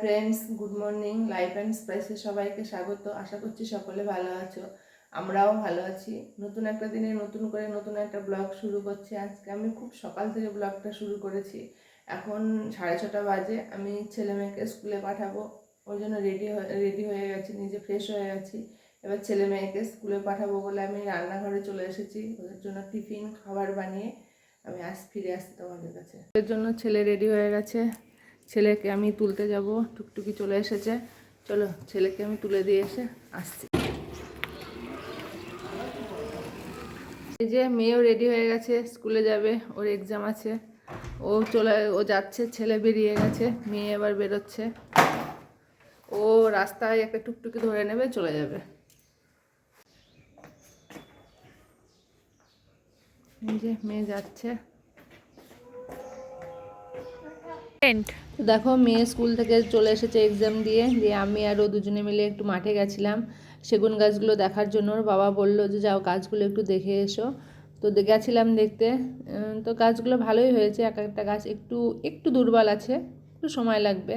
Friends good morning life and স্পাইসে সবাইকে স্বাগত। আশা করছি সকলে ভালো আছো। আমরাও ভালো আছি। নতুন একটা দিনে নতুন করে নতুন একটা ব্লগ শুরু করছি। আজকে আমি খুব সকাল থেকে ব্লগটা শুরু করেছি। এখন সাড়ে ছটা বাজে। আমি ছেলে মেয়েকে স্কুলে পাঠাবো। ওই জন্য রেডি রেডি হয়ে গেছি, নিজে ফ্রেশ হয়ে গেছি। এবার ছেলে মেয়েকে স্কুলে পাঠাবো বলে আমি রান্নাঘরে চলে এসেছি। ওদের জন্য টিফিন, খাবার বানিয়ে আমি আজ ফিরে আসছি তোমাদের কাছে। ওদের জন্য ছেলে রেডি হয়ে গেছে। ছেলেকে আমি তুলতে যাব, টুকটুকি চলে এসেছে। চলো, ছেলেকে আমি তুলে দিয়ে এসে আসছি। এই যে মেয়েও রেডি হয়ে গেছে, স্কুলে যাবে, ওর এক্সাম আছে। ও চলে, ও যাচ্ছে, ছেলে বেরিয়ে গেছে, মেয়ে এবার বেরোচ্ছে। ও রাস্তায় একটা টুকটুকি ধরে নেবে, চলে যাবে। এই যে মেয়ে যাচ্ছে। দেখো, মেয়ে স্কুল থেকে চলে এসেছে এক্সাম দিয়ে দিয়ে আমি আর ও দুজনে মিলে একটু মাঠে গেছিলাম। সেগুন গাছগুলো দেখার জন্য ওর বাবা বলল যে, যাও গাছগুলো একটু দেখে এসো। তো গেছিলাম দেখতে। তো গাছগুলো ভালোই হয়েছে, এক একটা গাছ একটু একটু দুর্বল আছে, একটু সময় লাগবে।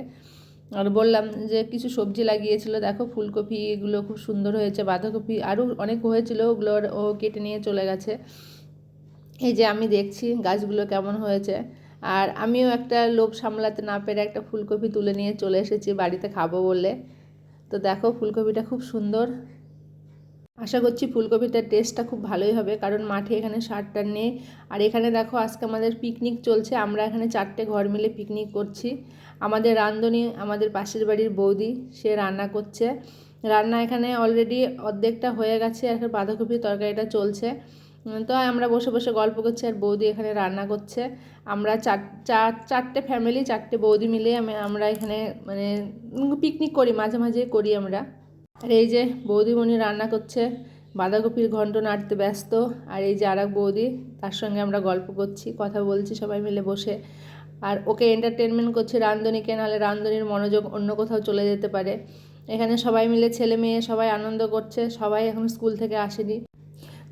আর বললাম যে, কিছু সবজি লাগিয়েছিল। দেখো, ফুলকপি এগুলো খুব সুন্দর হয়েছে, বাঁধাকপি আরও অনেক হয়েছিল, ওগুলো ও কেটে নিয়ে চলে গেছে। এই যে আমি দেখছি গাছগুলো কেমন হয়েছে। আর আমিও একটা লোভ সামলাতে না পেরে একটা ফুলকপি তুলে নিয়ে চলে এসেছি বাড়িতে খাব বলে। তো দেখো ফুলকপিটা খুব সুন্দর। আশা করছি ফুলকপিটার টেস্টটা খুব ভালোই হবে, কারণ মাঠে এখানে সারটা নেই। আর এখানে দেখো আজকে আমাদের পিকনিক চলছে, আমরা এখানে চারটে ঘর মিলে পিকনিক করছি। আমাদের রান্ধনি, আমাদের পাশের বাড়ির বৌদি, সে রান্না করছে। রান্না এখানে অলরেডি অর্ধেকটা হয়ে গেছে, এখন বাঁধাকপির তরকারিটা চলছে। তো আমরা বসে বসে গল্প করছি আর বৌদি এখানে রান্না করছে। আমরা চার চার, চারটে ফ্যামিলি চারটে বৌদি মিলে আমি, আমরা এখানে মানে পিকনিক করি, মাঝে মাঝে করি আমরা। আর এই যে বৌদিমণি রান্না করছে, বাঁধাকপির ঘন্ট নাড়তে ব্যস্ত। আর এই যে আর বৌদি, তার সঙ্গে আমরা গল্প করছি, কথা বলছি সবাই মিলে বসে। আর ওকে এন্টারটেনমেন্ট করছে রান্ধনীকে নাহলে রান্ধনীর মনোযোগ অন্য কোথাও চলে যেতে পারে। এখানে সবাই মিলে ছেলে মেয়ে সবাই আনন্দ করছে, সবাই এখন স্কুল থেকে আসেনি।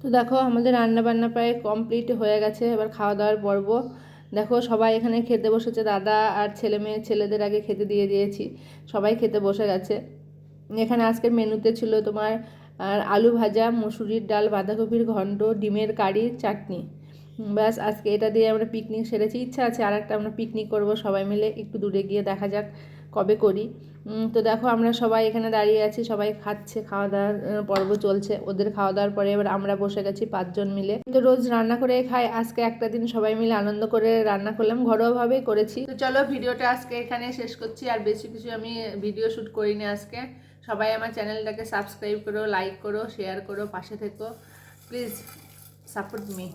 তো দেখো আমাদের রান্না বান্না প্রায় কমপ্লিট হয়ে গেছে, এবার খাওয়া দাওয়ার পর্ব। দেখো সবাই এখানে খেতে বসেছে, দাদা আর ছেলে মেয়ে, ছেলেদের আগে খেতে দিয়ে দিয়েছি, সবাই খেতে বসে গেছে। এখানে আজকের মেনুতে ছিল তোমার, আর আলু ভাজা, মুসুরির ডাল, বাঁধাকপির ঘণ্ট ডিমের কারি, চাটনি। ব্যাস, আজকে এটা দিয়ে আমরা পিকনিক সেরেছি। ইচ্ছা আছে আর একটা আমরা পিকনিক করব সবাই মিলে, একটু দূরে গিয়ে দেখা যাক। কবে করি? তো দেখো আমরা সবাই এখানে দাঁড়িয়ে আছি, সবাই খাচ্ছে খাওয়া দাওয়ার পর্ব চলছে। ওদের খাওয়া দাওয়ার পরে এবার আমরা বসে গেছি পাঁচজন মিলে। তো রোজ রান্না করে খাই, আজকে একটা দিন সবাই মিলে আনন্দ করে রান্না করলাম, ঘরোয়াভাবেই করেছি। তো চলো ভিডিওটা আজকে এখানে শেষ করছি, আর বেশি কিছু আমি ভিডিও শ্যুট করিনি আজকে। সবাই আমার চ্যানেলটাকে সাবস্ক্রাইব করো, লাইক করো, শেয়ার করো, পাশে থেকো। Please, support me.